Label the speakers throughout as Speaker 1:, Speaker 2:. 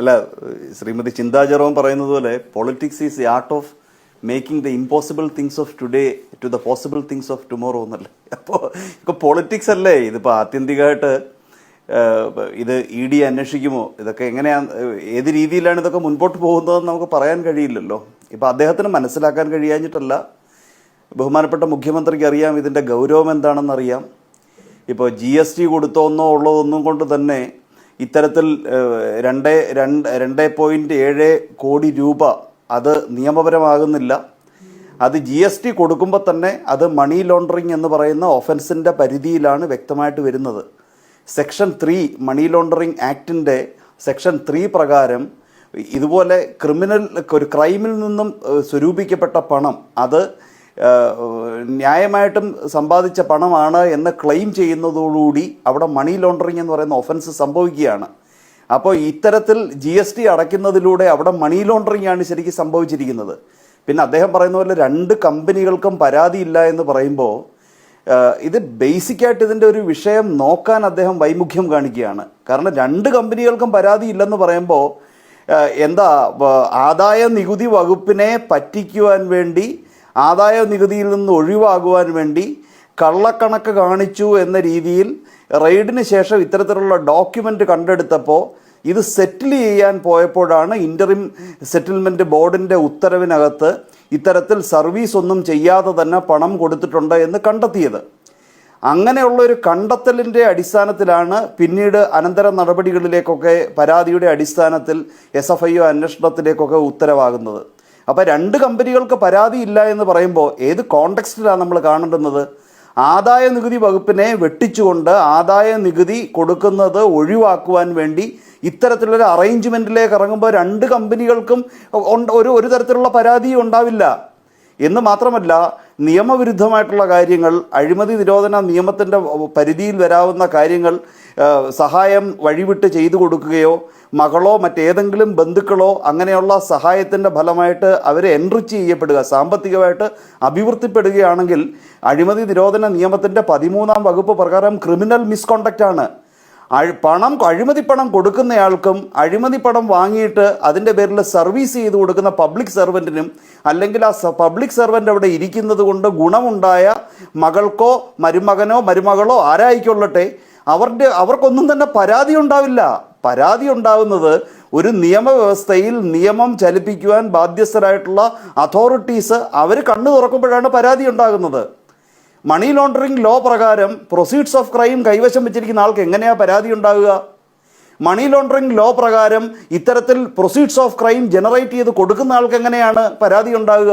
Speaker 1: അല്ല ശ്രീമതി ചിന്താ ജെറോം പറയുന്നത് പോലെ politics is the art of making the impossible things of today to the possible things of tomorrow എന്നല്ലേ? അപ്പോൾ ഇപ്പോൾ പൊളിറ്റിക്സ് അല്ലേ? ഇതിപ്പോൾ ആത്യന്തികമായിട്ട് ഇത് ഇ ഡി അന്വേഷിക്കുമോ? ഇതൊക്കെ എങ്ങനെയാണ് ഏത് രീതിയിലാണ് ഇതൊക്കെ മുൻപോട്ട് പോകുന്നതെന്ന് നമുക്ക് പറയാൻ കഴിയില്ലല്ലോ. ഇപ്പോൾ അദ്ദേഹത്തിന് മനസ്സിലാക്കാൻ കഴിയാഞ്ഞിട്ടല്ല. ബഹുമാനപ്പെട്ട മുഖ്യമന്ത്രിക്ക് അറിയാം ഇതിന്റെ ഗൗരവം എന്താണെന്നറിയാം. ഇപ്പോൾ ജി എസ് ടി കൊടുത്തോന്നോ ഉള്ളതൊന്നും കൊണ്ട് തന്നെ ഇത്തരത്തിൽ രണ്ട് രണ്ട് രണ്ട് പോയിന്റ് ഏഴ് കോടി രൂപ അത് നിയമപരമാകുന്നില്ല. അത് ജി എസ് ടി കൊടുക്കുമ്പോൾ തന്നെ അത് മണി ലോണ്ടറിങ് എന്ന് പറയുന്ന ഒഫൻസിന്റെ പരിധിയിലാണ് വ്യക്തമായിട്ട് വരുന്നത്. സെക്ഷൻ ത്രീ മണി ലോണ്ടറിങ് ആക്ടിന്റെ സെക്ഷൻ ത്രീ പ്രകാരം ഇതുപോലെ ക്രിമിനൽ ഒരു ക്രൈമിൽ നിന്നും സ്വരൂപിക്കപ്പെട്ട പണം അത് ന്യായമായിട്ടും സമ്പാദിച്ച പണമാണ് എന്ന് ക്ലെയിം ചെയ്യുന്നതോടുകൂടി അവിടെ മണി ലോണ്ടറിങ് എന്ന് പറയുന്ന ഒഫൻസ് സംഭവിക്കുകയാണ്. അപ്പോൾ ഇത്തരത്തിൽ ജി എസ് ടി അടയ്ക്കുന്നതിലൂടെ അവിടെ മണി ലോണ്ടറിങ് ആണ് ശരിക്കും സംഭവിച്ചിരിക്കുന്നത്. പിന്നെ അദ്ദേഹം പറയുന്ന പോലെ രണ്ട് കമ്പനികൾക്കും പരാതിയില്ല എന്ന് പറയുമ്പോൾ ഇത് ബേസിക്കായിട്ട് ഇതിന്റെ ഒരു വിഷയം നോക്കാൻ അദ്ദേഹം വൈമുഖ്യം കാണിക്കുകയാണ്. കാരണം രണ്ട് കമ്പനികൾക്കും പരാതി ഇല്ലെന്ന് പറയുമ്പോൾ എന്താ ആദായ നികുതി വകുപ്പിനെ പറ്റിക്കുവാൻ വേണ്ടി ആദായ നികുതിയിൽ നിന്ന് ഒഴിവാകുവാൻ വേണ്ടി കള്ളക്കണക്ക് കാണിച്ചു എന്ന രീതിയിൽ റെയ്ഡിന് ശേഷം ഇത്തരത്തിലുള്ള ഡോക്യുമെന്റ് കണ്ടെടുത്തപ്പോൾ ഇത് സെറ്റിൽ ചെയ്യാൻ പോയപ്പോഴാണ് ഇന്ററിം സെറ്റിൽമെന്റ് ബോർഡിന്റെ ഉത്തരവിനകത്ത് ഇത്തരത്തിൽ സർവീസ് ഒന്നും ചെയ്യാതെ തന്നെ പണം കൊടുത്തിട്ടുണ്ട് എന്ന് കണ്ടെത്തിയത്. അങ്ങനെയുള്ള ഒരു കണ്ടെത്തലിന്റെ അടിസ്ഥാനത്തിലാണ് പിന്നീട് അനന്തര നടപടികളിലേക്കൊക്കെ പരാതിയുടെ അടിസ്ഥാനത്തിൽ എസ് എഫ് ഐ ഒ അന്വേഷണത്തിലേക്കൊക്കെ ഉത്തരവാകുന്നത്. അപ്പോൾ രണ്ട് കമ്പനികൾക്ക് പരാതിയില്ല എന്ന് പറയുമ്പോൾ ഏത് കോണ്ടെക്സ്റ്റിലാണ് നമ്മൾ കാണേണ്ടുന്നത്? ആദായ നികുതി വകുപ്പിനെ വെട്ടിച്ചുകൊണ്ട് ആദായ നികുതി കൊടുക്കുന്നത് ഒഴിവാക്കുവാൻ വേണ്ടി ഇത്തരത്തിലൊരു അറേഞ്ച്മെന്റിലേക്ക് ഇറങ്ങുമ്പോൾ രണ്ട് കമ്പനികൾക്കും ഒരു ഒരു തരത്തിലുള്ള പരാതിയും ഉണ്ടാവില്ല. എന്ന് മാത്രമല്ല നിയമവിരുദ്ധമായിട്ടുള്ള കാര്യങ്ങൾ അഴിമതി നിരോധന നിയമത്തിന്റെ പരിധിയിൽ വരാവുന്ന കാര്യങ്ങൾ സഹായം വഴിവിട്ട് ചെയ്തു കൊടുക്കുകയോ മകളോ മറ്റേതെങ്കിലും ബന്ധുക്കളോ അങ്ങനെയുള്ള സഹായത്തിന്റെ ഫലമായിട്ട് അവരെ എൻറിച്ച് ചെയ്യപ്പെടുക സാമ്പത്തികമായിട്ട് അഭിവൃദ്ധിപ്പെടുകയാണെങ്കിൽ അഴിമതി നിരോധന നിയമത്തിന്റെ പതിമൂന്നാം വകുപ്പ് പ്രകാരം ക്രിമിനൽ മിസ്കോണ്ടക്റ്റാണ് പണം അഴിമതി പണം കൊടുക്കുന്നയാൾക്കും അഴിമതി പണം വാങ്ങിയിട്ട് അതിന്റെ പേരിൽ സർവീസ് ചെയ്ത് കൊടുക്കുന്ന പബ്ലിക് സെർവന്റിനും അല്ലെങ്കിൽ ആ പബ്ലിക് സെർവന്റ് അവിടെ ഇരിക്കുന്നത് കൊണ്ട് ഗുണമുണ്ടായ മകൾക്കോ മരുമകനോ മരുമകളോ ആരായിക്കൊള്ളട്ടെ? അവരുടെ അവർക്കൊന്നും തന്നെ പരാതി ഉണ്ടാവില്ല. പരാതി ഉണ്ടാവുന്നത് ഒരു നിയമവ്യവസ്ഥയിൽ നിയമം ചലിപ്പിക്കുവാൻ ബാധ്യസ്ഥരായിട്ടുള്ള അതോറിറ്റീസ് അവർ കണ്ണു തുറക്കുമ്പോഴാണ് പരാതി ഉണ്ടാകുന്നത്. മണി ലോണ്ടറിംഗ് ലോ പ്രകാരം പ്രൊസീഡ്സ് ഓഫ് ക്രൈം കൈവശം വെച്ചിരിക്കുന്ന ആൾക്ക് എങ്ങനെയാണ് പരാതി ഉണ്ടാവുക? മണി ലോണ്ടറിംഗ് ലോ പ്രകാരം ഇത്തരത്തിൽ പ്രൊസീഡ്സ് ഓഫ് ക്രൈം ജനറേറ്റ് ചെയ്ത് കൊടുക്കുന്ന ആൾക്ക് എങ്ങനെയാണ് പരാതി ഉണ്ടാകുക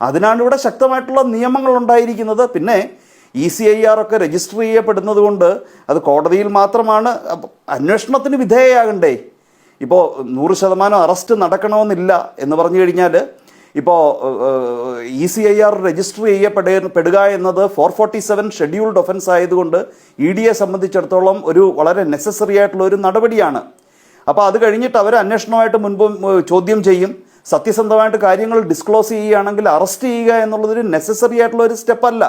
Speaker 1: അതിനാണ് ഇവിടെ ശക്തമായിട്ടുള്ള നിയമങ്ങൾ ഉണ്ടായിരിക്കുന്നത്. പിന്നെ ഇ സി ഐ ആർ ഒക്കെ രജിസ്റ്റർ ചെയ്യപ്പെടുന്നത് കൊണ്ട് അത് കോടതിയിൽ മാത്രമാണ്. അന്വേഷണത്തിന് വിധേയയാകണ്ടേ. ഇപ്പോൾ നൂറ് ശതമാനം അറസ്റ്റ് നടക്കണമെന്നില്ല എന്ന് പറഞ്ഞു കഴിഞ്ഞാൽ ഇപ്പോൾ E C I R register ചെയ്യപ്പെടേ പെടുക എന്നത് four forty seven scheduled offence ആയതുകൊണ്ട് ഇ എ സംബന്ധിച്ചിടത്തോളം ഒരു വളരെ നെസസറി ആയിട്ടുള്ള ഒരു നടപടിയാണ്. അപ്പോൾ അത് കഴിഞ്ഞിട്ട് അവർ അന്വേഷണമായിട്ട് മുൻപ് ചോദ്യം ചെയ്യും. സത്യസന്ധമായിട്ട് കാര്യങ്ങൾ ഡിസ്ക്ലോസ് ചെയ്യുകയാണെങ്കിൽ അറസ്റ്റ് ചെയ്യുക എന്നുള്ളതൊരു നെസസറി ആയിട്ടുള്ള ഒരു സ്റ്റെപ്പല്ല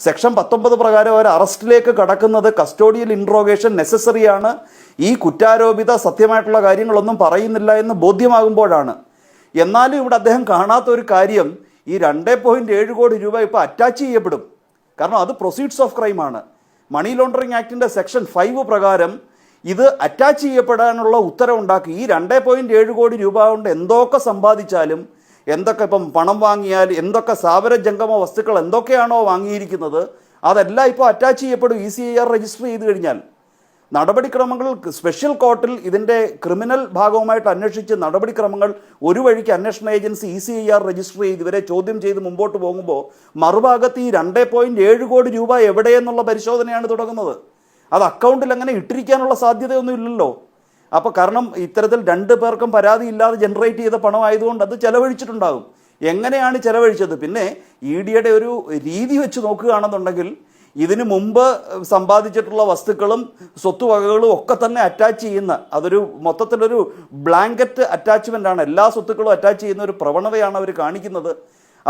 Speaker 1: സെക്ഷൻ പത്തൊമ്പത് പ്രകാരം അവർ അറസ്റ്റിലേക്ക് കടക്കുന്നത് കസ്റ്റോഡിയൽ ഇൻട്രോഗേഷൻ നെസസറിയാണ് ഈ കുറ്റാരോപിത സത്യമായിട്ടുള്ള കാര്യങ്ങളൊന്നും പറയുന്നില്ല എന്ന് ബോധ്യമാകുമ്പോഴാണ്. എന്നാലും ഇവിടെ അദ്ദേഹം കാണാത്ത ഒരു കാര്യം ഈ രണ്ട് പോയിന്റ് ഏഴ് കോടി രൂപ ഇപ്പോൾ അറ്റാച്ച് ചെയ്യപ്പെടും. കാരണം അത് പ്രൊസീഡ്സ് ഓഫ് ക്രൈമാണ് മണി ലോണ്ടറിങ് ആക്ടിന്റെ സെക്ഷൻ ഫൈവ് പ്രകാരം ഇത് അറ്റാച്ച് ചെയ്യപ്പെടാനുള്ള ഉത്തരവുണ്ടാക്കി ഈ രണ്ട് പോയിന്റ് ഏഴ് കോടി രൂപ കൊണ്ട് എന്തൊക്കെ സമ്പാദിച്ചാലും എന്തൊക്കെ ഇപ്പം പണം വാങ്ങിയാൽ എന്തൊക്കെ സ്ഥാപന ജംഗമ വസ്തുക്കൾ എന്തൊക്കെയാണോ വാങ്ങിയിരിക്കുന്നത് അതെല്ലാം ഇപ്പോൾ അറ്റാച്ച് ചെയ്യപ്പെടും. E C I R register ചെയ്ത് കഴിഞ്ഞാൽ. നടപടിക്രമങ്ങൾ സ്പെഷ്യൽ കോർട്ടിൽ ഇതിന്റെ ക്രിമിനൽ ഭാഗവുമായിട്ട് അന്വേഷിച്ച് നടപടിക്രമങ്ങൾ ഒരു വഴിക്ക് അന്വേഷണ agency E C I R register ചെയ്ത് ഇവരെ ചോദ്യം ചെയ്ത് മുമ്പോട്ട് പോകുമ്പോൾ മറുഭാഗത്ത് ഈ രണ്ട് പോയിന്റ് ഏഴ് കോടി രൂപ എവിടെയെന്നുള്ള പരിശോധനയാണ് തുടങ്ങുന്നത്. അത് അക്കൗണ്ടിൽ അങ്ങനെ ഇട്ടിരിക്കാനുള്ള സാധ്യതയൊന്നും ഇല്ലല്ലോ. അപ്പോൾ കാരണം ഇത്തരത്തിൽ രണ്ട് പേർക്കും പരാതി ഇല്ലാതെ ജനറേറ്റ് ചെയ്ത പണമായതുകൊണ്ട് അത് ചെലവഴിച്ചിട്ടുണ്ടാകും. എങ്ങനെയാണ് ചെലവഴിച്ചത്? പിന്നെ ഇ ഡിയുടെ ഒരു രീതി വെച്ച് നോക്കുകയാണെന്നുണ്ടെങ്കിൽ ഇതിനു മുമ്പ് സമ്പാദിച്ചിട്ടുള്ള വസ്തുക്കളും സ്വത്തുവകകളും ഒക്കെ തന്നെ അറ്റാച്ച് ചെയ്യുന്ന അതൊരു മൊത്തത്തിലൊരു ബ്ലാങ്കറ്റ് അറ്റാച്ച്മെന്റ് ആണ്. എല്ലാ സ്വത്തുക്കളും അറ്റാച്ച് ചെയ്യുന്ന ഒരു പ്രവണതയാണ് അവർ കാണിക്കുന്നത്.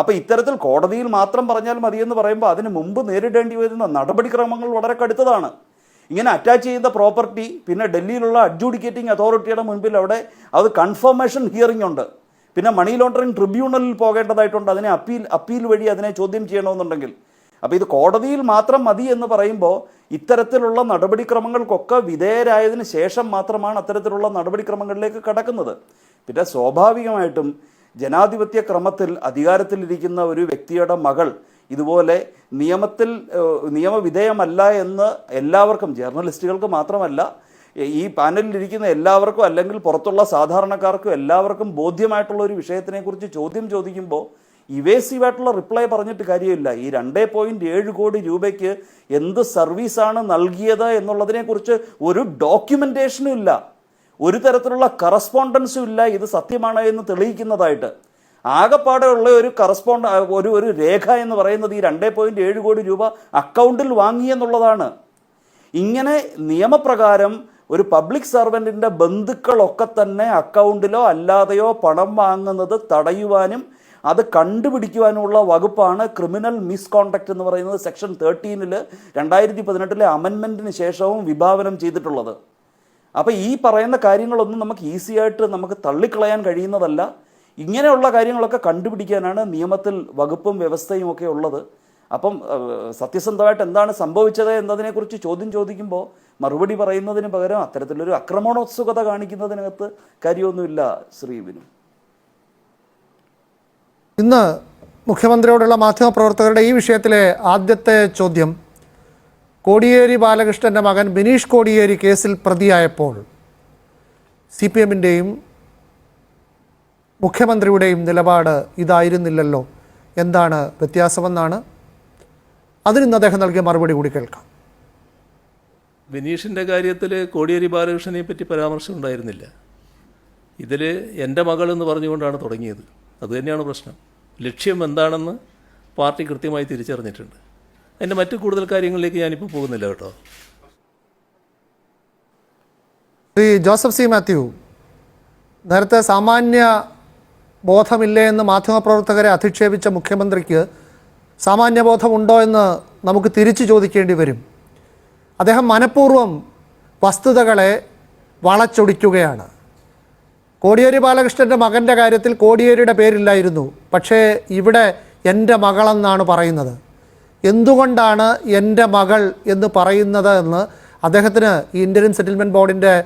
Speaker 1: അപ്പോൾ ഇത്തരത്തിൽ കോടതിയിൽ മാത്രം പറഞ്ഞാൽ മതിയെന്ന് പറയുമ്പോൾ അതിന് മുമ്പ് നേരിടേണ്ടി വരുന്ന നടപടിക്രമങ്ങൾ വളരെ കടുത്തതാണ്. ഇങ്ങനെ അറ്റാച്ച് ചെയ്യുന്ന പ്രോപ്പർട്ടി പിന്നെ ഡൽഹിയിലുള്ള അഡ്ജൂഡിക്കേറ്റിംഗ് അതോറിറ്റിയുടെ മുൻപിൽ അവിടെ അത് കൺഫർമേഷൻ ഹിയറിംഗ് ഉണ്ട്. പിന്നെ മണി ലോണ്ടറിംഗ് ട്രിബ്യൂണലിൽ പോകേണ്ടതായിട്ടുണ്ട്. അതിനെ അപ്പീൽ അപ്പീൽ വഴി അതിനെ ചോദ്യം ചെയ്യണമെന്നുണ്ടെങ്കിൽ. അപ്പോൾ ഇത് കോടതിയിൽ മാത്രം മതി എന്ന് പറയുമ്പോൾ ഇത്തരത്തിലുള്ള നടപടിക്രമങ്ങൾക്കൊക്കെ വിധേയരായതിനു ശേഷം മാത്രമാണ് അത്തരത്തിലുള്ള നടപടിക്രമങ്ങളിലേക്ക് കടക്കുന്നത്. പിന്നെ സ്വാഭാവികമായിട്ടും ജനാധിപത്യ ക്രമത്തിൽ അധികാരത്തിലിരിക്കുന്ന ഒരു വ്യക്തിയുടെ മകൾ ഇതുപോലെ നിയമത്തിൽ നിയമവിധേയമല്ല എന്ന് എല്ലാവർക്കും ജേർണലിസ്റ്റുകൾക്ക് മാത്രമല്ല ഈ പാനലിലിരിക്കുന്ന എല്ലാവർക്കും അല്ലെങ്കിൽ പുറത്തുള്ള സാധാരണക്കാർക്കും എല്ലാവർക്കും ബോധ്യമായിട്ടുള്ള ഒരു വിഷയത്തിനെക്കുറിച്ച് ചോദ്യം ചോദിക്കുമ്പോൾ ഇവേസീവായിട്ടുള്ള റിപ്ലൈ പറഞ്ഞിട്ട് കാര്യമില്ല. ഈ രണ്ടേ പോയിന്റ് ഏഴ് കോടി രൂപയ്ക്ക് എന്ത് സർവീസാണ് നൽകിയത് എന്നുള്ളതിനെക്കുറിച്ച് ഒരു ഡോക്യുമെന്റേഷനും ഇല്ല. ഒരു തരത്തിലുള്ള കറസ്പോണ്ടൻസും ഇല്ല. ഇത് സത്യമാണ് എന്ന് തെളിയിക്കുന്നതായിട്ട്. ആകെപ്പാടെ ഉള്ള ഒരു കറസ്പോണ്ട ഒരു ഒരു രേഖ എന്ന് പറയുന്നത് ഈ രണ്ടേ പോയിന്റ് ഏഴ് കോടി രൂപ അക്കൗണ്ടിൽ വാങ്ങിയെന്നുള്ളതാണ് ഇങ്ങനെ നിയമപ്രകാരം ഒരു പബ്ലിക് സർവന്റിന്റെ ബന്ധുക്കളൊക്കെ തന്നെ അക്കൗണ്ടിലോ അല്ലാതെയോ പണം വാങ്ങുന്നത് തടയുവാനും അത് കണ്ടുപിടിക്കുവാനുള്ള വകുപ്പാണ് ക്രിമിനൽ മിസ്കോണ്ടക്ട് എന്ന് പറയുന്നത് സെക്ഷൻ തേർട്ടീനിൽ രണ്ടായിരത്തി പതിനെട്ടിലെ അമെൻമെന്റിന് ശേഷവും വിഭാവനം ചെയ്തിട്ടുള്ളത്. അപ്പോൾ ഈ പറയുന്ന കാര്യങ്ങളൊന്നും നമുക്ക് ഈസി ആയിട്ട് നമുക്ക് തള്ളിക്കളയാൻ കഴിയുന്നതല്ല. ഇങ്ങനെയുള്ള കാര്യങ്ങളൊക്കെ കണ്ടുപിടിക്കാനാണ് നിയമത്തിൽ വകുപ്പും വ്യവസ്ഥയും ഒക്കെ ഉള്ളത്. അപ്പം സത്യസന്ധമായിട്ട് എന്താണ് സംഭവിച്ചത് എന്നതിനെക്കുറിച്ച് ചോദ്യം ചോദിക്കുമ്പോൾ മറുപടി പറയുന്നതിന് പകരം അത്തരത്തിലൊരു അക്രമണോത്സുകത കാണിക്കുന്നതിനകത്ത് കാര്യമൊന്നുമില്ല ശ്രീ വിനു.
Speaker 2: ഇന്ന് മുഖ്യമന്ത്രിയോടുള്ള മാധ്യമപ്രവർത്തകരുടെ ഈ വിഷയത്തിലെ ആദ്യത്തെ ചോദ്യം കോടിയേരി ബാലകൃഷ്ണന്റെ മകൻ ബിനീഷ് കോടിയേരി കേസിൽ പ്രതിയായപ്പോൾ സി പി എമ്മിന്റെയും മുഖ്യമന്ത്രിയുടെയും നിലപാട് ഇതായിരുന്നില്ലല്ലോ. എന്താണ് വ്യത്യാസമെന്നാണ്? അതിനിന്ന് അദ്ദേഹം നൽകിയ മറുപടി കൂടി കേൾക്കാം.
Speaker 3: ബിനീഷിന്റെ കാര്യത്തിൽ കോടിയേരി ബാലകൃഷ്ണനെ പറ്റി പരാമർശം ഉണ്ടായിരുന്നില്ല. ഇതിൽ എന്റെ മകൾ എന്ന് പറഞ്ഞുകൊണ്ടാണ് തുടങ്ങിയത്. അതുതന്നെയാണ് പ്രശ്നം. ലക്ഷ്യം എന്താണെന്ന് പാർട്ടി കൃത്യമായി തിരിച്ചറിഞ്ഞിട്ടുണ്ട്. അതിന്റെ മറ്റു കൂടുതൽ കാര്യങ്ങളിലേക്ക് ഞാനിപ്പോൾ പോകുന്നില്ല കേട്ടോ.
Speaker 2: ശ്രീ ജോസഫ് സി മാത്യു നേരത്തെ സാമാന്യ ബോധമില്ലേ എന്ന് മാധ്യമപ്രവർത്തകരെ അധിക്ഷേപിച്ച മുഖ്യമന്ത്രിക്ക് സാമാന്യ ബോധമുണ്ടോ എന്ന് നമുക്ക് തിരിച്ചു ചോദിക്കേണ്ടി വരും. അദ്ദേഹം മനഃപൂർവം വസ്തുതകളെ വളച്ചൊടിക്കുകയാണ്. കോടിയേരി ബാലകൃഷ്ണന്റെ മകന്റെ കാര്യത്തിൽ കോടിയേരിയുടെ പേരില്ലായിരുന്നു. പക്ഷേ ഇവിടെ എന്റെ മകളെന്നാണ് പറയുന്നത്. എന്തുകൊണ്ടാണ് എന്റെ മകൾ എന്ന് പറയുന്നത് എന്ന് അദ്ദേഹത്തിന് ഈ ഇന്ത്യൻ സെറ്റിൽമെന്റ് ബോർഡിന്റെ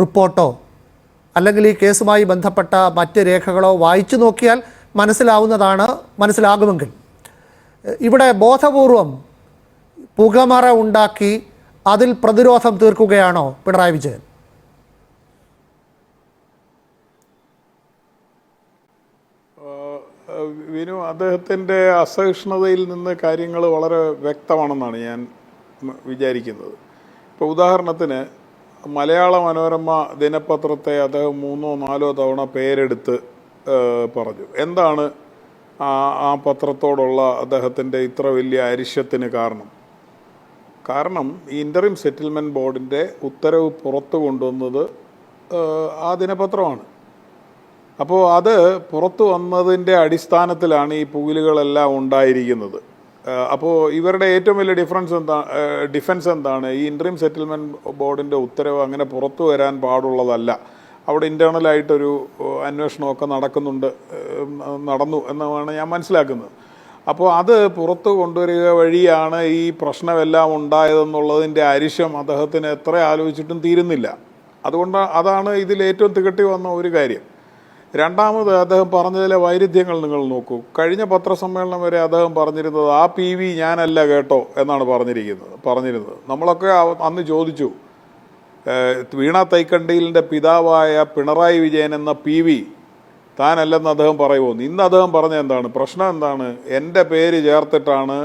Speaker 2: റിപ്പോർട്ടോ അല്ലെങ്കിൽ ഈ കേസുമായി ബന്ധപ്പെട്ട മറ്റ് രേഖകളോ വായിച്ചു നോക്കിയാൽ മനസ്സിലാവുന്നതാണ് മനസ്സിലാകുമെങ്കിൽ. ഇവിടെ ബോധപൂർവം പുകമറ ഉണ്ടാക്കി അതിൽ പ്രതിരോധം തീർക്കുകയാണോ പിണറായി വിജയൻ?
Speaker 4: വിനു അദ്ദേഹത്തിന്റെ അസഹിഷ്ണുതയിൽ നിന്ന് കാര്യങ്ങൾ വളരെ വ്യക്തമാണെന്നാണ് ഞാൻ വിചാരിക്കുന്നത്. ഇപ്പോൾ ഉദാഹരണത്തിന് മലയാള മനോരമ ദിനപത്രത്തെ അദ്ദേഹം മൂന്നോ നാലോ തവണ പേരെടുത്ത് പറഞ്ഞു. എന്താണ് ആ പത്രത്തോടുള്ള അദ്ദേഹത്തിന്റെ ഇത്ര വലിയ അരിശത്തിന് കാരണം? കാരണം ഈ ഇന്ററിം സെറ്റിൽമെന്റ് ബോർഡിന്റെ ഉത്തരവ് പുറത്തു കൊണ്ടുവന്നത് ആ ദിനപത്രമാണ്. അപ്പോൾ അത് പുറത്തു വന്നതിന്റെ അടിസ്ഥാനത്തിലാണ് ഈ പുകിലുകളെല്ലാം ഉണ്ടായിരിക്കുന്നത്. അപ്പോൾ ഇവരുടെ ഏറ്റവും വലിയ ഡിഫറൻസ് എന്താ ഡിഫൻസ് എന്താണ്? ഈ ഇൻട്രീം സെറ്റിൽമെന്റ് ബോർഡിന്റെ ഉത്തരവ് അങ്ങനെ പുറത്തു വരാൻ പാടുള്ളതല്ല. അവിടെ ഇന്റേർണലായിട്ടൊരു അന്വേഷണമൊക്കെ നടക്കുന്നുണ്ട് നടന്നു എന്നാണ് ഞാൻ മനസ്സിലാക്കുന്നത്. അപ്പോൾ അത് പുറത്തു കൊണ്ടുവരിക വഴിയാണ് ഈ പ്രശ്നമെല്ലാം ഉണ്ടായതെന്നുള്ളതിന്റെ അരിശം അദ്ദേഹത്തിന് എത്ര ആലോചിച്ചിട്ടും തീരുന്നില്ല. അതുകൊണ്ട് അതാണ് ഇതിൽ ഏറ്റവും തികട്ടി വന്ന ഒരു കാര്യം. രണ്ടാമത് അദ്ദേഹം പറഞ്ഞതിലെ വൈരുദ്ധ്യങ്ങൾ നിങ്ങൾ നോക്കൂ. കഴിഞ്ഞ പത്രസമ്മേളനം വരെ അദ്ദേഹം പറഞ്ഞിരുന്നത് ആ പി വി ഞാനല്ല കേട്ടോ എന്നാണ് പറഞ്ഞിരിക്കുന്നത് പറഞ്ഞിരുന്നത്. നമ്മളൊക്കെ അന്ന് ചോദിച്ചു വീണ തൈക്കണ്ടിയിലിന്റെ പിതാവായ പിണറായി വിജയൻ എന്ന പി വി താനല്ലെന്ന് അദ്ദേഹം പറയുമോ ഇന്ന് അദ്ദേഹം പറഞ്ഞ എന്താണ്? പ്രശ്നം എന്താണ്? എന്റെ പേര് ചേർത്തിട്ടാണ്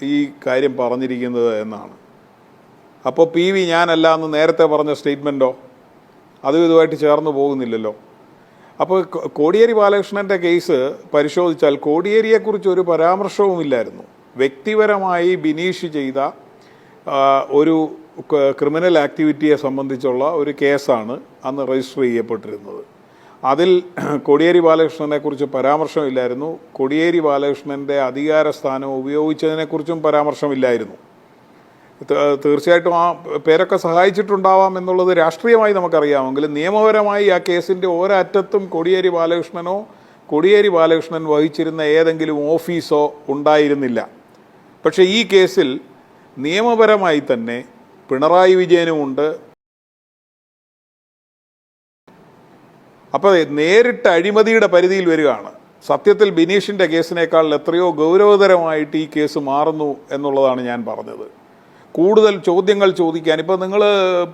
Speaker 4: ഈ കാര്യം പറഞ്ഞിരിക്കുന്നത് എന്നാണ്. അപ്പോൾ പി വി ഞാനല്ല എന്ന് നേരത്തെ പറഞ്ഞ സ്റ്റേറ്റ്മെന്റോ അതും ഇതുമായിട്ട് ചേർന്ന് പോകുന്നില്ലല്ലോ. അപ്പോൾ കോടിയേരി ബാലകൃഷ്ണന്റെ കേസ് പരിശോധിച്ചാൽ കോടിയേരിയെക്കുറിച്ച് ഒരു പരാമർശവുമില്ലായിരുന്നു വ്യക്തിപരമായി ബിനീഷ് ചെയ്ത ഒരു ക്രിമിനൽ ആക്ടിവിറ്റിയെ സംബന്ധിച്ചുള്ള ഒരു കേസാണ് അന്ന് രജിസ്റ്റർ ചെയ്യപ്പെട്ടിരുന്നത്. അതിൽ കോടിയേരി ബാലകൃഷ്ണനെക്കുറിച്ച് പരാമർശമില്ലായിരുന്നു കോടിയേരി ബാലകൃഷ്ണന്റെ അധികാര സ്ഥാനം ഉപയോഗിച്ചതിനെക്കുറിച്ചും പരാമർശമില്ലായിരുന്നു തീർച്ചയായിട്ടും ആ പേരൊക്കെ സഹായിച്ചിട്ടുണ്ടാവാം എന്നുള്ളത് രാഷ്ട്രീയമായി നമുക്കറിയാമെങ്കിലും നിയമപരമായി ആ കേസിന്റെ ഒരറ്റത്തും കോടിയേരി ബാലകൃഷ്ണനോ കോടിയേരി ബാലകൃഷ്ണൻ വഹിച്ചിരുന്ന ഏതെങ്കിലും ഓഫീസോ ഉണ്ടായിരുന്നില്ല. പക്ഷേ ഈ കേസിൽ നിയമപരമായി തന്നെ പിണറായി വിജയനുമുണ്ട് അപ്പോൾ നേരിട്ട് അഴിമതിയുടെ പരിധിയിൽ വരികയാണ്. സത്യത്തിൽ ബിനീഷിന്റെ കേസിനേക്കാൾ എത്രയോ ഗൗരവതരമായിട്ട് ഈ കേസ് മാറുന്നു എന്നുള്ളതാണ് ഞാൻ പറഞ്ഞത്. കൂടുതൽ ചോദ്യങ്ങൾ ചോദിക്കാൻ. ഇപ്പം നിങ്ങൾ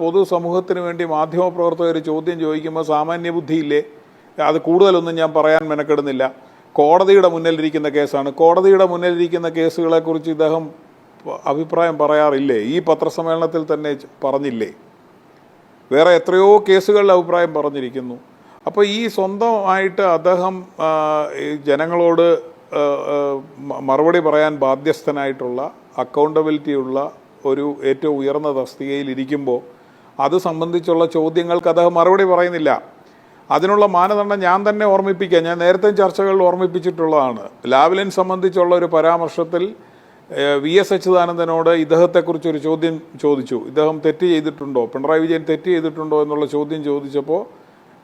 Speaker 4: പൊതുസമൂഹത്തിന് വേണ്ടി മാധ്യമപ്രവർത്തകർ ചോദ്യം ചോദിക്കുമ്പോൾ സാമാന്യ ബുദ്ധിയില്ലേ? അത് കൂടുതലൊന്നും ഞാൻ പറയാൻ മെനക്കെടുന്നില്ല. കോടതിയുടെ മുന്നിലിരിക്കുന്ന കേസാണ്. കോടതിയുടെ മുന്നിലിരിക്കുന്ന കേസുകളെക്കുറിച്ച് ഇദ്ദേഹം അഭിപ്രായം പറയാറില്ലേ? ഈ പത്രസമ്മേളനത്തിൽ തന്നെ പറഞ്ഞില്ലേ? വേറെ എത്രയോ കേസുകളിൽ അഭിപ്രായം പറഞ്ഞിരിക്കുന്നു. അപ്പോൾ ഈ സ്വന്തമായിട്ട് അദ്ദേഹം ജനങ്ങളോട് മറുപടി പറയാൻ ബാധ്യസ്ഥനായിട്ടുള്ള അക്കൗണ്ടബിലിറ്റി ഉള്ള ഒരു ഏറ്റവും ഉയർന്ന തസ്തികയിലിരിക്കുമ്പോൾ അത് സംബന്ധിച്ചുള്ള ചോദ്യങ്ങൾക്ക് അദ്ദേഹം മറുപടി പറയുന്നില്ല. അതിനുള്ള മാനദണ്ഡം ഞാൻ തന്നെ ഓർമ്മിപ്പിക്കാം. ഞാൻ നേരത്തെ ചർച്ചകളിൽ ഓർമ്മിപ്പിച്ചിട്ടുള്ളതാണ്. ലാവ്ലിൻ സംബന്ധിച്ചുള്ള ഒരു പരാമർശത്തിൽ വി എസ് അച്യുതാനന്ദനോട് ഇദ്ദേഹത്തെക്കുറിച്ചൊരു ചോദ്യം ചോദിച്ചു. ഇദ്ദേഹം തെറ്റ് ചെയ്തിട്ടുണ്ടോ? പിണറായി വിജയൻ തെറ്റ് ചെയ്തിട്ടുണ്ടോ എന്നുള്ള ചോദ്യം ചോദിച്ചപ്പോൾ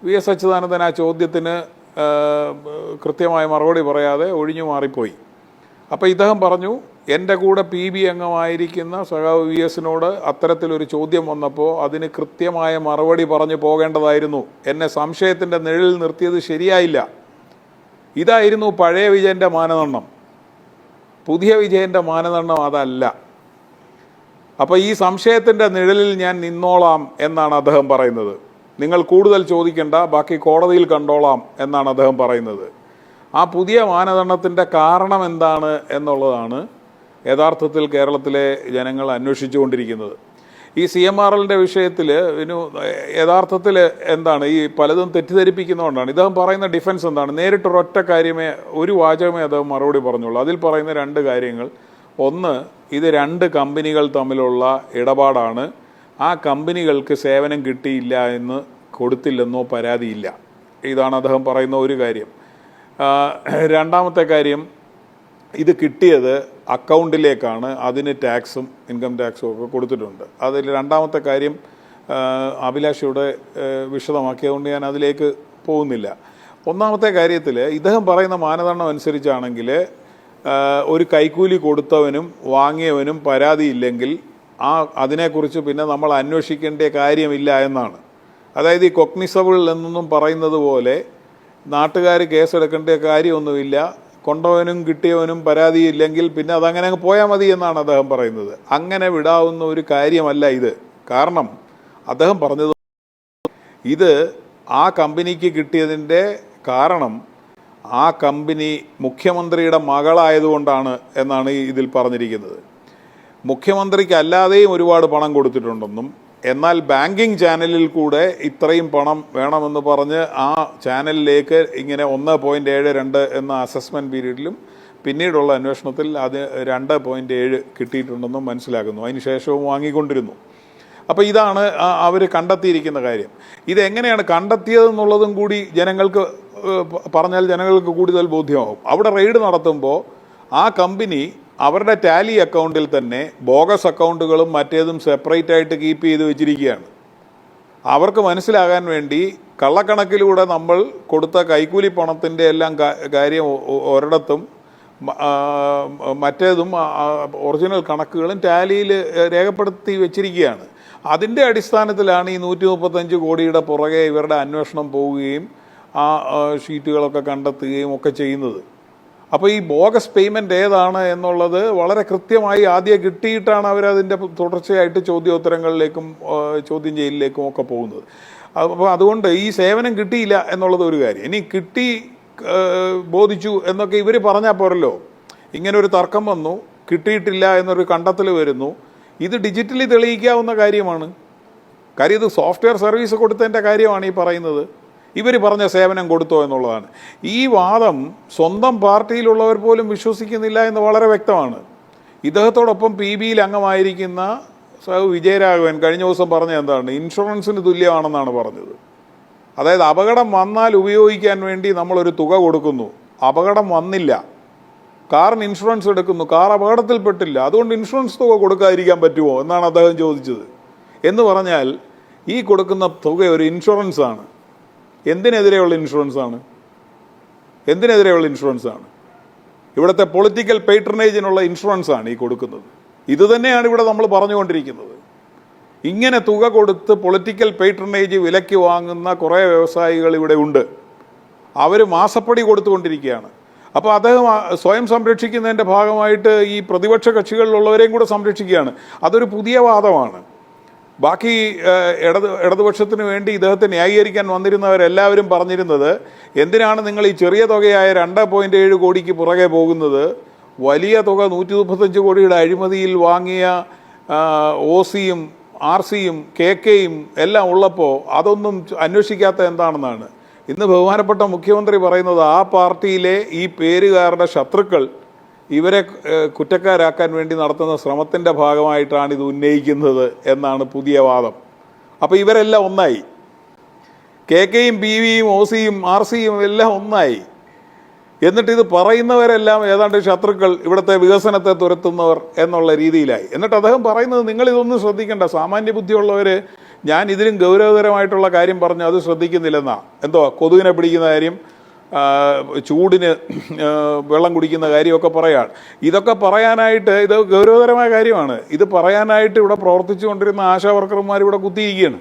Speaker 4: വി എസ് അച്യുതാനന്ദൻ ആ ചോദ്യത്തിന് കൃത്യമായ മറുപടി പറയാതെ ഒഴിഞ്ഞു മാറിപ്പോയി. അപ്പോൾ ഇദ്ദേഹം പറഞ്ഞു എന്റെ കൂടെ പി ബി അംഗമായിരിക്കുന്ന സഖാവ് വി എസിനോട് അത്തരത്തിലൊരു ചോദ്യം വന്നപ്പോൾ അതിന് കൃത്യമായ മറുപടി പറഞ്ഞു പോകേണ്ടതായിരുന്നു. എന്നെ സംശയത്തിന്റെ നിഴലിൽ നിർത്തിയത് ശരിയായില്ല. ഇതായിരുന്നു പഴയ വിജയന്റെ മാനദണ്ഡം. പുതിയ വിജയന്റെ മാനദണ്ഡം അതല്ല. അപ്പോൾ ഈ സംശയത്തിന്റെ നിഴലിൽ ഞാൻ നിന്നോളാം എന്നാണ് അദ്ദേഹം പറയുന്നത്. നിങ്ങൾ കൂടുതൽ ചോദിക്കേണ്ട ബാക്കി കോടതിയിൽ കണ്ടോളാം എന്നാണ് അദ്ദേഹം പറയുന്നത്. ആ പുതിയ മാനദണ്ഡത്തിന്റെ കാരണം എന്താണ് എന്നുള്ളതാണ് യഥാർത്ഥത്തിൽ കേരളത്തിലെ ജനങ്ങൾ അന്വേഷിച്ചുകൊണ്ടിരിക്കുന്നത്. ഈ സി എം ആർ എല്ലിന്റെ വിഷയത്തിൽ യഥാർത്ഥത്തിൽ എന്താണ്? ഈ പലതും തെറ്റിദ്ധരിപ്പിക്കുന്നതുകൊണ്ടാണ്. ഇദ്ദേഹം പറയുന്ന ഡിഫൻസ് എന്താണ്? നേരിട്ടൊരൊറ്റ കാര്യമേ ഒരു വാചകമേ അദ്ദേഹം മറുപടി പറഞ്ഞുള്ളൂ. അതിൽ പറയുന്ന രണ്ട് കാര്യങ്ങൾ. ഒന്ന് ഇത് രണ്ട് കമ്പനികൾ തമ്മിലുള്ള ഇടപാടാണ്. ആ കമ്പനികൾക്ക് സേവനം കിട്ടിയില്ല എന്ന് കൊടുത്തില്ലെന്നോ പരാതിയില്ല. ഇതാണ് അദ്ദേഹം പറയുന്ന ഒരു കാര്യം. രണ്ടാമത്തെ കാര്യം ഇത് കിട്ടിയത് അക്കൗണ്ടിലേക്കാണ്. അതിന് ടാക്സും ഇൻകം ടാക്സും ഒക്കെ കൊടുത്തിട്ടുണ്ട്. അതിൽ രണ്ടാമത്തെ കാര്യം അഭിലാഷയുടെ വിശദമാക്കിയതുകൊണ്ട് ഞാൻ അതിലേക്ക് പോകുന്നില്ല. ഒന്നാമത്തെ കാര്യത്തിൽ ഇദ്ദേഹം പറയുന്ന മാനദണ്ഡം അനുസരിച്ചാണെങ്കിൽ ഒരു കൈക്കൂലി കൊടുത്തവനും വാങ്ങിയവനും പരാതിയില്ലെങ്കിൽ ആ അതിനെക്കുറിച്ച് പിന്നെ നമ്മൾ അന്വേഷിക്കേണ്ട കാര്യമില്ല എന്നാണ്. അതായത് ഈ കൊഗ്നിസബിൾ എന്നൊന്നും പറയുന്നത് പോലെ നാട്ടുകാർ കേസെടുക്കേണ്ട കാര്യമൊന്നുമില്ല. കൊണ്ടവനും കിട്ടിയവനും പരാതിയില്ലെങ്കിൽ പിന്നെ അതങ്ങനെ അങ്ങ് പോയാൽ മതി എന്നാണ് അദ്ദേഹം പറയുന്നത്. അങ്ങനെ വിടാവുന്ന ഒരു കാര്യമല്ല ഇത്. കാരണം അദ്ദേഹം പറഞ്ഞത് ഇത് ആ കമ്പനിക്ക് കിട്ടിയതിന്റെ കാരണം ആ കമ്പനി മുഖ്യമന്ത്രിയുടെ മകളായതുകൊണ്ടാണ് എന്നാണ് ഇതിൽ പറഞ്ഞിരിക്കുന്നത്. മുഖ്യമന്ത്രിക്ക് അല്ലാതെയും ഒരുപാട് പണം കൊടുത്തിട്ടുണ്ടെന്നും എന്നാൽ ബാങ്കിങ് ചാനലിൽ കൂടെ ഇത്രയും പണം വേണമെന്ന് പറഞ്ഞ് ആ ചാനലിലേക്ക് ഇങ്ങനെ ഒന്ന് പോയിന്റ് ഏഴ് രണ്ട് എന്ന അസസ്മെന്റ് പീരീഡിലും പിന്നീടുള്ള അന്വേഷണത്തിൽ അത് രണ്ട് പോയിന്റ് ഏഴ് കിട്ടിയിട്ടുണ്ടെന്നും മനസ്സിലാക്കുന്നു. അതിനുശേഷവും വാങ്ങിക്കൊണ്ടിരുന്നു. അപ്പോൾ ഇതാണ് അവർ കണ്ടെത്തിയിരിക്കുന്ന കാര്യം. ഇതെങ്ങനെയാണ് കണ്ടെത്തിയതെന്നുള്ളതും കൂടി ജനങ്ങൾക്ക് പറഞ്ഞാൽ ജനങ്ങൾക്ക് കൂടുതൽ ബോധ്യമാകും. അവിടെ റെയ്ഡ് നടത്തുമ്പോൾ ആ കമ്പനി അവരുടെ ടാലി അക്കൗണ്ടിൽ തന്നെ ബോഗസ് അക്കൗണ്ടുകളും മറ്റേതും സെപ്പറേറ്റ് ആയിട്ട് കീപ്പ് ചെയ്ത് വെച്ചിരിക്കുകയാണ്. അവർക്ക് മനസ്സിലാകാൻ വേണ്ടി കള്ളക്കണക്കിലൂടെ നമ്മൾ കൊടുത്ത കൈക്കൂലി പണത്തിന്റെ എല്ലാം കാര്യം ഒരിടത്തും മറ്റേതും ഒറിജിനൽ കണക്കുകളും ടാലിയിൽ രേഖപ്പെടുത്തി വെച്ചിരിക്കുകയാണ്. അതിന്റെ അടിസ്ഥാനത്തിലാണ് ഈ നൂറ്റി മുപ്പത്തഞ്ച് കോടിയുടെ പുറകെ ഇവരുടെ അന്വേഷണം പോവുകയും ആ, ഷീറ്റുകളൊക്കെ കണ്ടെത്തുകയും ഒക്കെ ചെയ്യുന്നത്. അപ്പോൾ ഈ ബോഗസ് പേയ്മെന്റ് ഏതാണ് എന്നുള്ളത് വളരെ കൃത്യമായി ആദ്യം കിട്ടിയിട്ടാണ് അവരതിന്റെ തുടർച്ചയായിട്ട് ചോദ്യോത്തരങ്ങളിലേക്കും ചോദ്യം ചെയ്യലിലേക്കും ഒക്കെ പോകുന്നത്. അപ്പോൾ അതുകൊണ്ട് ഈ സേവനം കിട്ടിയില്ല എന്നുള്ളത് ഒരു കാര്യം. ഇനി കിട്ടി ബോധിച്ചു എന്നൊക്കെ ഇവർ പറഞ്ഞാൽ പോരല്ലോ. ഇങ്ങനെ ഒരു തർക്കം വന്നു കിട്ടിയിട്ടില്ല എന്നൊരു കണ്ടെത്തൽ വരുന്നു. ഇത് ഡിജിറ്റലി തെളിയിക്കാവുന്ന കാര്യമാണ്. കാര്യം ഇത് സോഫ്റ്റ്വെയർ സർവീസ് കൊടുത്തതിന്റെ കാര്യമാണ് ഈ പറയുന്നത്. ഇവർ പറഞ്ഞ സേവനം കൊടുത്തോ എന്നുള്ളതാണ്. ഈ വാദം സ്വന്തം പാർട്ടിയിലുള്ളവർ പോലും വിശ്വസിക്കുന്നില്ല എന്ന് വളരെ വ്യക്തമാണ്. ഇദ്ദേഹത്തോടൊപ്പം പി ബിയിൽ അംഗമായിരിക്കുന്ന വിജയരാഘവൻ കഴിഞ്ഞ ദിവസം പറഞ്ഞ എന്താണ്? ഇൻഷുറൻസിന് തുല്യമാണെന്നാണ് പറഞ്ഞത്. അതായത് അപകടം വന്നാൽ ഉപയോഗിക്കാൻ വേണ്ടി നമ്മളൊരു തുക കൊടുക്കുന്നു. അപകടം വന്നില്ല. കാറിന് ഇൻഷുറൻസ് എടുക്കുന്നു. കാർ അപകടത്തിൽപ്പെട്ടില്ല. അതുകൊണ്ട് ഇൻഷുറൻസ് തുക കൊടുക്കാതിരിക്കാൻ പറ്റുമോ? എന്നാണ് അദ്ദേഹം ചോദിച്ചത്. എന്ന് പറഞ്ഞാൽ ഈ കൊടുക്കുന്ന തുക ഒരു ഇൻഷുറൻസ് ആണ് എന്തിനെതിരെയുള്ള ഇൻഷുറൻസ് ആണ്? എന്തിനെതിരെയുള്ള ഇൻഷുറൻസ് ആണ്? ഇവിടുത്തെ പൊളിറ്റിക്കൽ പേട്രനേജിനുള്ള ഇൻഷുറൻസ് ആണ് ഈ കൊടുക്കുന്നത്. ഇത് തന്നെയാണ് ഇവിടെ നമ്മൾ പറഞ്ഞുകൊണ്ടിരിക്കുന്നത്. ഇങ്ങനെ തുക കൊടുത്ത് പൊളിറ്റിക്കൽ പേട്രനേജ് വിലയ്ക്ക് വാങ്ങുന്ന കുറേ വ്യവസായികൾ ഇവിടെ ഉണ്ട്. അവർ മാസപ്പടി കൊടുത്തുകൊണ്ടിരിക്കുകയാണ്. അപ്പോൾ അദ്ദേഹം സ്വയം സംരക്ഷിക്കുന്നതിന്റെ ഭാഗമായിട്ട് ഈ പ്രതിപക്ഷ കക്ഷികളിലുള്ളവരെയും കൂടെ സംരക്ഷിക്കുകയാണ്. അതൊരു പുതിയ വാദമാണ്. ബാക്കി ഇടതു ഇടത് ഇടതുപക്ഷത്തിന് വേണ്ടി ഇദ്ദേഹത്തെ ന്യായീകരിക്കാൻ വന്നിരുന്നവരെല്ലാവരും പറഞ്ഞിരുന്നത് എന്തിനാണ് നിങ്ങൾ ഈ ചെറിയ തുകയായ രണ്ട് പോയിന്റ് ഏഴ് കോടിക്ക് പുറകെ പോകുന്നത്? വലിയ തുക നൂറ്റി മുപ്പത്തഞ്ച് കോടിയുടെ അഴിമതിയിൽ വാങ്ങിയ ഒ സിയും ആർ സിയും കെ കെയും എല്ലാം ഉള്ളപ്പോൾ അതൊന്നും അന്വേഷിക്കാത്ത എന്താണെന്നാണ്? ഇന്ന് ബഹുമാനപ്പെട്ട മുഖ്യമന്ത്രി പറയുന്നത് ആ പാർട്ടിയിലെ ഈ പേരുകാരുടെ ശത്രുക്കൾ ഇവരെ കുറ്റക്കാരാക്കാൻ വേണ്ടി നടത്തുന്ന ശ്രമത്തിന്റെ ഭാഗമായിട്ടാണ് ഇത് ഉന്നയിക്കുന്നത് എന്നാണ് പുതിയ വാദം. അപ്പോൾ ഇവരെല്ലാം ഒന്നായി. കെ കെയും പി വിയും ഒ സിയും ആർ സിയും എല്ലാം ഒന്നായി. എന്നിട്ട് ഇത് പറയുന്നവരെല്ലാം ഏതാണ്ട് ശത്രുക്കൾ ഇവിടുത്തെ വികസനത്തെ തുരത്തുന്നവർ എന്നുള്ള രീതിയിലായി. എന്നിട്ട് അദ്ദേഹം പറയുന്നത് നിങ്ങൾ ഇതൊന്നും ശ്രദ്ധിക്കേണ്ട. സാമാന്യ ബുദ്ധിയുള്ളവർ ഞാൻ ഇതിലും ഗൗരവകരമായിട്ടുള്ള കാര്യം പറഞ്ഞു അത് ശ്രദ്ധിക്കുന്നില്ലെന്നാ. എന്തോ കൊതുകിനെ പിടിക്കുന്ന കാര്യം ചൂടിന് വെള്ളം കുടിക്കുന്ന കാര്യമൊക്കെ പറയാണ് ഇതൊക്കെ പറയാനായിട്ട് ഇത് ഗൗരവതരമായ കാര്യമാണ്. ഇത് പറയാനായിട്ട് ഇവിടെ പ്രവർത്തിച്ചു കൊണ്ടിരുന്ന ആശാ വർക്കർമാർ ഇവിടെ കുത്തിയിരിക്കുകയാണ്.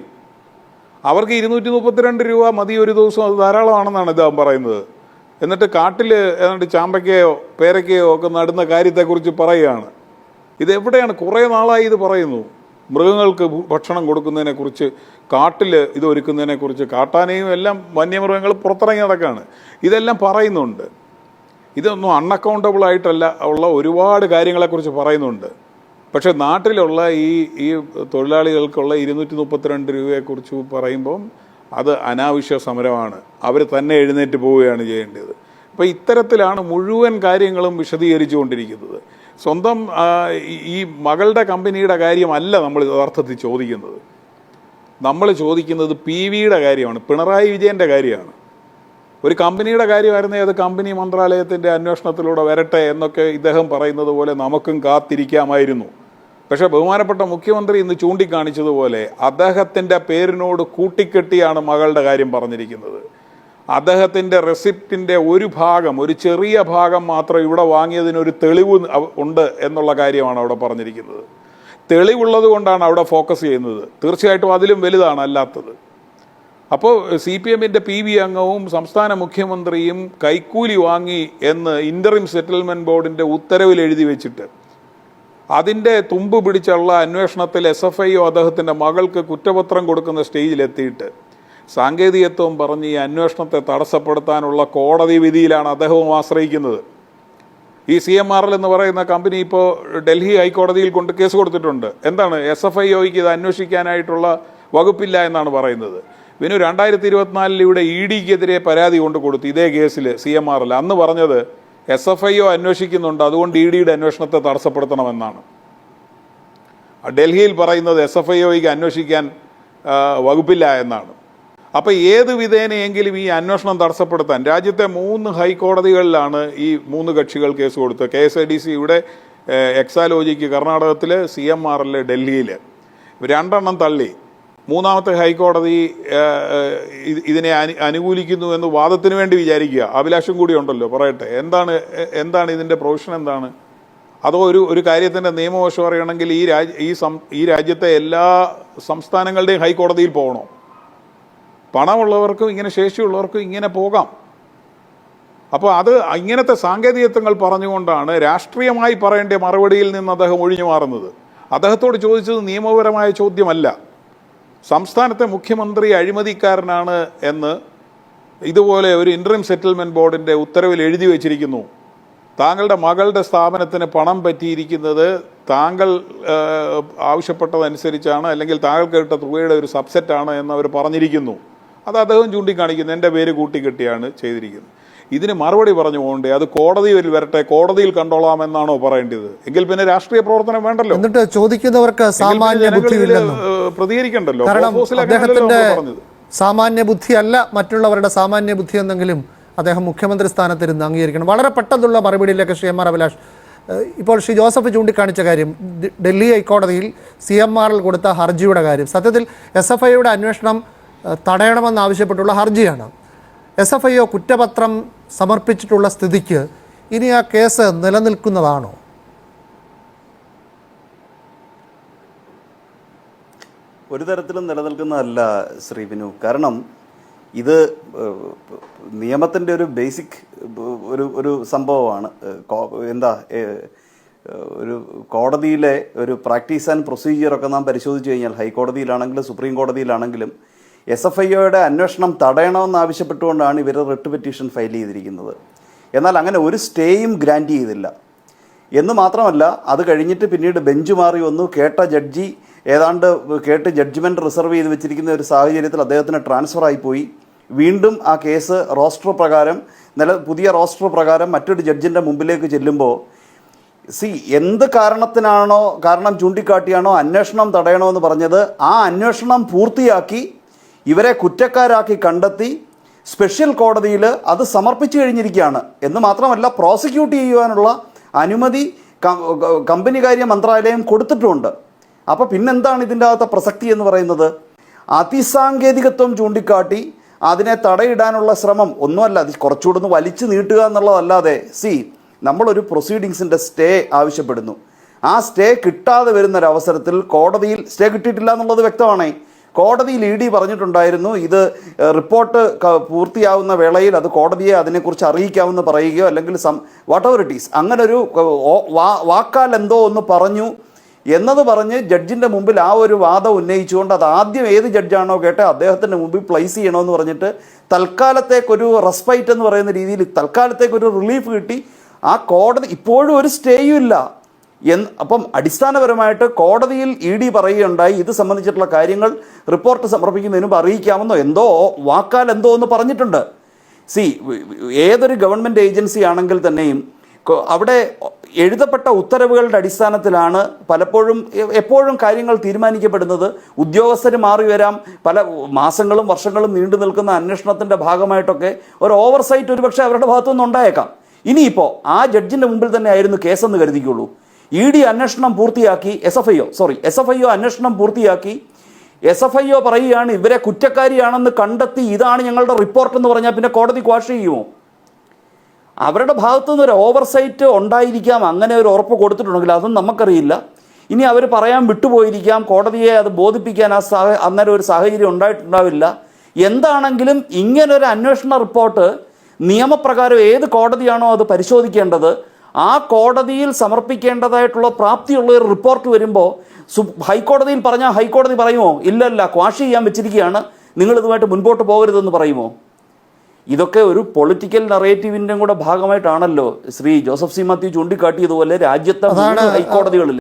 Speaker 4: അവർക്ക് ഇരുന്നൂറ്റി മുപ്പത്തിരണ്ട് രൂപ മതി ഒരു ദിവസം. അത് ധാരാളമാണെന്നാണ് ഇദ്ദേഹം പറയുന്നത്. എന്നിട്ട് കാട്ടിൽ ഏതാണ്ട് ചാമ്പയ്ക്കയോ പേരയ്ക്കയോ ഒക്കെ നടുന്ന കാര്യത്തെക്കുറിച്ച് പറയുകയാണ്. ഇതെവിടെയാണ്? കുറേ നാളായി ഇത് പറയുന്നു. മൃഗങ്ങൾക്ക് ഭക്ഷണം കൊടുക്കുന്നതിനെക്കുറിച്ച് കാട്ടിൽ ഇത് ഒരുക്കുന്നതിനെക്കുറിച്ച് കാട്ടാനയും എല്ലാം വന്യമൃഗങ്ങൾ പുറത്തിറങ്ങി നടക്കുകയാണ് ഇതെല്ലാം പറയുന്നുണ്ട്. ഇതൊന്നും അൺഅക്കൗണ്ടബിൾ ആയിട്ടല്ല ഉള്ള ഒരുപാട് കാര്യങ്ങളെക്കുറിച്ച് പറയുന്നുണ്ട്. പക്ഷേ നാട്ടിലുള്ള ഈ ഈ തൊഴിലാളികൾക്കുള്ള ഇരുന്നൂറ്റി മുപ്പത്തിരണ്ട് രൂപയെക്കുറിച്ച് പറയുമ്പം അത് അനാവശ്യ സമരമാണ്. അവർ തന്നെ എഴുന്നേറ്റ് പോവുകയാണ് ചെയ്യേണ്ടത്. അപ്പോൾ ഇത്തരത്തിലാണ് മുഴുവൻ കാര്യങ്ങളും വിശദീകരിച്ചു കൊണ്ടിരിക്കുന്നത് സ്വന്തം ഈ- മകളുടെ കമ്പനിയുടെ കാര്യമല്ല നമ്മൾ യഥാർത്ഥത്തിൽ ചോദിക്കുന്നത്. നമ്മൾ ചോദിക്കുന്നത് പി വിയുടെ കാര്യമാണ് പിണറായി വിജയന്റെ കാര്യമാണ്. ഒരു കമ്പനിയുടെ കാര്യമായിരുന്നേ അത് കമ്പനി മന്ത്രാലയത്തിന്റെ അന്വേഷണത്തിലൂടെ വരട്ടെ എന്നൊക്കെ ഇദ്ദേഹം പറയുന്നത് പോലെ നമുക്കും കാത്തിരിക്കാമായിരുന്നു. പക്ഷേ ബഹുമാനപ്പെട്ട മുഖ്യമന്ത്രി ഇന്ന് ചൂണ്ടിക്കാണിച്ചതുപോലെ അദ്ദേഹത്തിന്റെ പേരിനോട് കൂട്ടിക്കെട്ടിയാണ് മകളുടെ കാര്യം പറഞ്ഞിരിക്കുന്നത്. അദ്ദേഹത്തിന്റെ റെസിപ്റ്റിന്റെ ഒരു ഭാഗം ഒരു ചെറിയ ഭാഗം മാത്രം ഇവിടെ വാങ്ങിയതിനൊരു തെളിവ് ഉണ്ട് എന്നുള്ള കാര്യമാണ് അവിടെ പറഞ്ഞിരിക്കുന്നത്. തെളിവുള്ളത് കൊണ്ടാണ് അവിടെ ഫോക്കസ് ചെയ്യുന്നത്. തീർച്ചയായിട്ടും അതിലും വലുതാണ് അല്ലാത്തത്. അപ്പോൾ സി പി എമ്മിന്റെ പി വി അംഗവും സംസ്ഥാന മുഖ്യമന്ത്രിയും കൈക്കൂലി വാങ്ങി എന്ന് ഇന്ററിം സെറ്റിൽമെന്റ് ബോർഡിന്റെ ഉത്തരവിൽ എഴുതി വെച്ചിട്ട് അതിന്റെ തുമ്പ് പിടിച്ചുള്ള അന്വേഷണത്തിൽ എസ് എഫ് ഐ അദ്ദേഹത്തിന്റെ മകൾക്ക് കുറ്റപത്രം കൊടുക്കുന്ന സ്റ്റേജിലെത്തിയിട്ട് സാങ്കേതികത്വം പറഞ്ഞ് ഈ അന്വേഷണത്തെ തടസ്സപ്പെടുത്താനുള്ള കോടതി വിധിയിലാണ് അദ്ദേഹവും ആശ്രയിക്കുന്നത്. ഈ സി എം ആർ എൽ എന്ന് പറയുന്ന കമ്പനി ഇപ്പോൾ ഡൽഹി ഹൈക്കോടതിയിൽ കൊണ്ട് കേസ് കൊടുത്തിട്ടുണ്ട്. എന്താണ് എസ് എഫ് ഐ ഒക്ക് ഇത് അന്വേഷിക്കാനായിട്ടുള്ള വകുപ്പില്ല എന്നാണ് പറയുന്നത്. പിന്നെ രണ്ടായിരത്തി ഇരുപത്തിനാലിൽ ഇവിടെ ഇ ഡിക്കെതിരെ പരാതി കൊണ്ട് കൊടുത്തു ഇതേ കേസിൽ സി എം ആർ എൽ അന്ന് പറഞ്ഞത് എസ് എഫ് ഐ ഒ അന്വേഷിക്കുന്നുണ്ട്. അതുകൊണ്ട് ഇ ഡിയുടെ അന്വേഷണത്തെ തടസ്സപ്പെടുത്തണമെന്നാണ്. ഡൽഹിയിൽ പറയുന്നത് എസ് എഫ് ഐ ഒയ്ക്ക് അന്വേഷിക്കാൻ വകുപ്പില്ല എന്നാണ്. അപ്പോൾ ഏത് വിധേനയെങ്കിലും ഈ അന്വേഷണം തടസ്സപ്പെടുത്താൻ രാജ്യത്തെ മൂന്ന് ഹൈക്കോടതികളിലാണ് ഈ മൂന്ന് കക്ഷികൾ കേസ് കൊടുത്തത്. K S I D C ഇവിടെ എക്സാലോജിക്ക് കർണാടകത്തിൽ സി എം ആർ എൽ ഡൽഹിയിൽ രണ്ടെണ്ണം തള്ളി. മൂന്നാമത്തെ ഹൈക്കോടതി ഇതിനെ അനു അനുകൂലിക്കുന്നു എന്ന് വാദത്തിന് വേണ്ടി വിചാരിക്കുക. അഭിലാഷം കൂടി ഉണ്ടല്ലോ പറയട്ടെ. എന്താണ് എന്താണ് ഇതിന്റെ പ്രൊവിഷൻ എന്താണ്? അതോ ഒരു ഒരു കാര്യത്തിന്റെ നിയമവശം അറിയണമെങ്കിൽ ഈ രാജ്യ ഈ സം ഈ രാജ്യത്തെ എല്ലാ സംസ്ഥാനങ്ങളുടെയും ഹൈക്കോടതിയിൽ പോകണോ? പണമുള്ളവർക്കും ഇങ്ങനെ ശേഷിയുള്ളവർക്കും ഇങ്ങനെ പോകാം. അപ്പോൾ അത് ഇങ്ങനത്തെ സാങ്കേതികത്വങ്ങൾ പറഞ്ഞുകൊണ്ടാണ് രാഷ്ട്രീയമായി പറയേണ്ട മറുപടിയിൽ നിന്ന് അദ്ദേഹം ഒഴിഞ്ഞു മാറുന്നത്. അദ്ദേഹത്തോട് ചോദിച്ചത് നിയമപരമായ ചോദ്യമല്ല. സംസ്ഥാനത്തെ മുഖ്യമന്ത്രി അഴിമതിക്കാരനാണ് എന്ന് ഇതുപോലെ ഒരു ഇൻട്രീം സെറ്റിൽമെന്റ് ബോർഡിന്റെ ഉത്തരവിൽ എഴുതി വെച്ചിരിക്കുന്നു. താങ്കളുടെ മകളുടെ സ്ഥാപനത്തിന് പണം പറ്റിയിരിക്കുന്നത് താങ്കൾ ആവശ്യപ്പെട്ടതനുസരിച്ചാണ് അല്ലെങ്കിൽ താങ്കൾക്ക് കിട്ട തുകയുടെ ഒരു സബ്സെറ്റാണ് എന്ന് അവർ പറഞ്ഞിരിക്കുന്നു. അത് അദ്ദേഹം ചൂണ്ടിക്കാണിക്കുന്നു. എന്റെ പേര് കൂട്ടിക്കെട്ടിയാണ് ചെയ്തിരിക്കുന്നത്. ഇതിന് മറുപടി പറഞ്ഞു പോകണ്ടേ അത് കോടതിയിൽ വരട്ടെ കോടതിയിൽ കണ്ടോളാം എന്നാണോ പറയേണ്ടത്? എങ്കിൽ പിന്നെ രാഷ്ട്രീയ പ്രവർത്തനം വേണ്ടല്ലോ.
Speaker 2: എന്നിട്ട് ചോദിക്കുന്നവർക്ക് സാമാന്യ
Speaker 4: പ്രതികരിക്കണ്ടല്ലോ.
Speaker 2: അദ്ദേഹത്തിന്റെ സാമാന്യ ബുദ്ധിയല്ല മറ്റുള്ളവരുടെ സാമാന്യ ബുദ്ധി എന്നെങ്കിലും അദ്ദേഹം മുഖ്യമന്ത്രി സ്ഥാനത്തിരുന്ന് അംഗീകരിക്കണം. വളരെ പെട്ടെന്നുള്ള മറുപടിയിലേക്ക് ശ്രീ എം ആർ അഭിലാഷ് ഇപ്പോൾ ശ്രീ ജോസഫ് ചൂണ്ടിക്കാണിച്ച കാര്യം ഡൽഹി ഹൈക്കോടതിയിൽ സി എം ആറിൽ കൊടുത്ത ഹർജിയുടെ കാര്യം. സത്യത്തിൽ എസ് എഫ് ഐയുടെ അന്വേഷണം തടയണമെന്നാവശ്യപ്പെട്ടുള്ള ഹർജിയാണ്. എസ് എഫ് ഐ ഒ കുറ്റപത്രം സമർപ്പിച്ചിട്ടുള്ള സ്ഥിതിക്ക് ഇനി ആ കേസ് നിലനിൽക്കുന്നതാണോ?
Speaker 1: ഒരു തരത്തിലും നിലനിൽക്കുന്നതല്ല ശ്രീ വിനു. കാരണം ഇത് നിയമത്തിന്റെ ഒരു ബേസിക് ഒരു ഒരു സംഭവമാണ്. എന്താ ഒരു കോടതിയിലെ ഒരു പ്രാക്ടീസ് ആൻഡ് പ്രൊസീജിയറൊക്കെ നാം പരിശോധിച്ച് കഴിഞ്ഞാൽ ഹൈക്കോടതിയിലാണെങ്കിലും സുപ്രീം കോടതിയിലാണെങ്കിലും എസ് എഫ് ഐ ഒയുടെ അന്വേഷണം തടയണമെന്ന് ആവശ്യപ്പെട്ടുകൊണ്ടാണ് ഇവർ റിട്ട് പെറ്റീഷൻ ഫയൽ ചെയ്തിരിക്കുന്നത്. എന്നാൽ അങ്ങനെ ഒരു സ്റ്റേയും ഗ്രാന്റ് ചെയ്തില്ല. എന്ന് മാത്രമല്ല അത് കഴിഞ്ഞിട്ട് പിന്നീട് ബെഞ്ച് മാറി വന്നു. കേട്ട ജഡ്ജി ഏതാണ്ട് കേട്ട് ജഡ്ജ്മെന്റ് റിസർവ് ചെയ്ത് വെച്ചിരിക്കുന്ന ഒരു സാഹചര്യത്തിൽ അദ്ദേഹത്തിന് ട്രാൻസ്ഫർ ആയിപ്പോയി വീണ്ടും ആ കേസ് റോസ്റ്റർ പ്രകാരം നില പുതിയ റോസ്റ്റർ പ്രകാരം മറ്റൊരു ജഡ്ജിന്റെ മുമ്പിലേക്ക് ചെല്ലുമ്പോൾ സി എന്ത് കാരണത്തിനാണോ കാരണം ചൂണ്ടിക്കാട്ടിയാണോ അന്വേഷണം തടയണമെന്ന് പറഞ്ഞത് ആ അന്വേഷണം പൂർത്തിയാക്കി ഇവരെ കുറ്റക്കാരാക്കി കണ്ടെത്തി സ്പെഷ്യൽ കോടതിയിൽ അത് സമർപ്പിച്ചു കഴിഞ്ഞിരിക്കുകയാണ്. എന്ന് മാത്രമല്ല പ്രോസിക്യൂട്ട് ചെയ്യുവാനുള്ള അനുമതി കമ്പനി കാര്യ മന്ത്രാലയം കൊടുത്തിട്ടുമുണ്ട് അപ്പോൾ പിന്നെന്താണ് ഇതിന്റെ അകത്തെ പ്രസക്തി എന്ന് പറയുന്നത്? അതിസാങ്കേതികത്വം ചൂണ്ടിക്കാട്ടി അതിനെ തടയിടാനുള്ള ശ്രമം ഒന്നുമല്ല അത് കുറച്ചുകൂടെ ഒന്ന് വലിച്ചു നീട്ടുക എന്നുള്ളതല്ലാതെ. സി നമ്മളൊരു പ്രൊസീഡിങ്സിന്റെ സ്റ്റേ ആവശ്യപ്പെടുന്നു. ആ സ്റ്റേ കിട്ടാതെ വരുന്നൊരവസരത്തിൽ കോടതിയിൽ സ്റ്റേ കിട്ടിയിട്ടില്ല എന്നുള്ളത് വ്യക്തമാണേ. കോടതിയിൽ ഇ ഡി പറഞ്ഞിട്ടുണ്ടായിരുന്നു ഇത് റിപ്പോർട്ട് പൂർത്തിയാവുന്ന വേളയിൽ അത് കോടതിയെ അതിനെക്കുറിച്ച് അറിയിക്കാമെന്ന് പറയുകയോ അല്ലെങ്കിൽ some what ever it is അങ്ങനെ ഒരു വാക്കാൽ എന്തോ ഒന്ന് പറഞ്ഞു എന്നത് പറഞ്ഞ് ജഡ്ജിന്റെ മുമ്പിൽ ആ ഒരു വാദം ഉന്നയിച്ചുകൊണ്ട് അത് ആദ്യം ഏത് ജഡ്ജാണോ കേട്ടെ അദ്ദേഹത്തിന്റെ മുമ്പിൽ പ്ലേസ് ചെയ്യണമെന്ന് പറഞ്ഞിട്ട് തൽക്കാലത്തേക്കൊരു റെസ്പൈറ്റ് എന്ന് പറയുന്ന രീതിയിൽ തൽക്കാലത്തേക്കൊരു റിലീഫ് കിട്ടി. ആ കോടതി ഇപ്പോഴും ഒരു സ്റ്റേയും ഇല്ല. എന്ന് അപ്പം അടിസ്ഥാനപരമായിട്ട് കോടതിയിൽ ഇ ഡി പറയുകയുണ്ടായി ഇത് സംബന്ധിച്ചിട്ടുള്ള കാര്യങ്ങൾ റിപ്പോർട്ട് സമർപ്പിക്കുന്നതിന് മുമ്പ് അറിയിക്കാമെന്നോ എന്തോ വാക്കാൽ എന്തോ എന്ന് പറഞ്ഞിട്ടുണ്ട്. സി ഏതൊരു ഗവൺമെന്റ് ഏജൻസി ആണെങ്കിൽ തന്നെയും അവിടെ എഴുതപ്പെട്ട ഉത്തരവുകളുടെ അടിസ്ഥാനത്തിലാണ് പലപ്പോഴും എപ്പോഴും കാര്യങ്ങൾ തീരുമാനിക്കപ്പെടുന്നത്. ഉദ്യോഗസ്ഥർ മാറി വരാം പല മാസങ്ങളും വർഷങ്ങളും നീണ്ടു നിൽക്കുന്ന അന്വേഷണത്തിന്റെ ഭാഗമായിട്ടൊക്കെ ഒരു ഓവർസൈറ്റ് ഒരുപക്ഷെ അവരുടെ ഭാഗത്തുനിന്ന് ഉണ്ടായേക്കാം ഇനിയിപ്പോൾ ആ ജഡ്ജിന്റെ മുമ്പിൽ തന്നെ ആയിരുന്നു കേസെന്ന് കരുതിക്കുള്ളൂ ഇ ഡി അന്വേഷണം പൂർത്തിയാക്കി S F I O sorry S F I O അന്വേഷണം പൂർത്തിയാക്കി. എസ് എഫ് ഐ ഒ പറയുകയാണ് ഇവരെ കുറ്റക്കാരിയാണെന്ന് കണ്ടെത്തി ഇതാണ് ഞങ്ങളുടെ റിപ്പോർട്ട് എന്ന് പറഞ്ഞാൽ പിന്നെ കോടതി ക്വാഷ് ചെയ്യുമോ? അവരുടെ ഭാഗത്തു നിന്ന് ഒരു ഓവർസൈറ്റ് ഉണ്ടായിരിക്കാം അങ്ങനെ ഒരു ഉറപ്പ് കൊടുത്തിട്ടുണ്ടെങ്കിൽ അതൊന്നും നമുക്കറിയില്ല. ഇനി അവർ പറയാൻ വിട്ടുപോയിരിക്കാം കോടതിയെ അത് ബോധിപ്പിക്കാൻ ആ സാഹ അന്നേരം ഒരു സാഹചര്യം ഉണ്ടായിട്ടുണ്ടാവില്ല. എന്താണെങ്കിലും ഇങ്ങനൊരു അന്വേഷണ റിപ്പോർട്ട് നിയമപ്രകാരം ഏത് കോടതിയാണോ അത് പരിശോധിക്കേണ്ടത് ആ കോടതിയിൽ സമർപ്പിക്കേണ്ടതായിട്ടുള്ള പ്രാപ്തിയുള്ള ഒരു റിപ്പോർട്ട് വരുമ്പോൾ ഹൈക്കോടതിയിൽ പറഞ്ഞാൽ ഹൈക്കോടതി പറയുമോ? ഇല്ലല്ല ക്വാഷ് ചെയ്യാൻ വെച്ചിരിക്കുകയാണ്. നിങ്ങൾ ഇതുമായിട്ട് മുൻപോട്ട് പോകരുതെന്ന് പറയുമോ? ഇതൊക്കെ ഒരു പൊളിറ്റിക്കൽ നറേറ്റീവിന്റെ കൂടെ ഭാഗമായിട്ടാണല്ലോ ശ്രീ ജോസഫ് സി മാത്യു ചൂണ്ടിക്കാട്ടിയതുപോലെ രാജ്യത്തെ ഹൈക്കോടതികളിൽ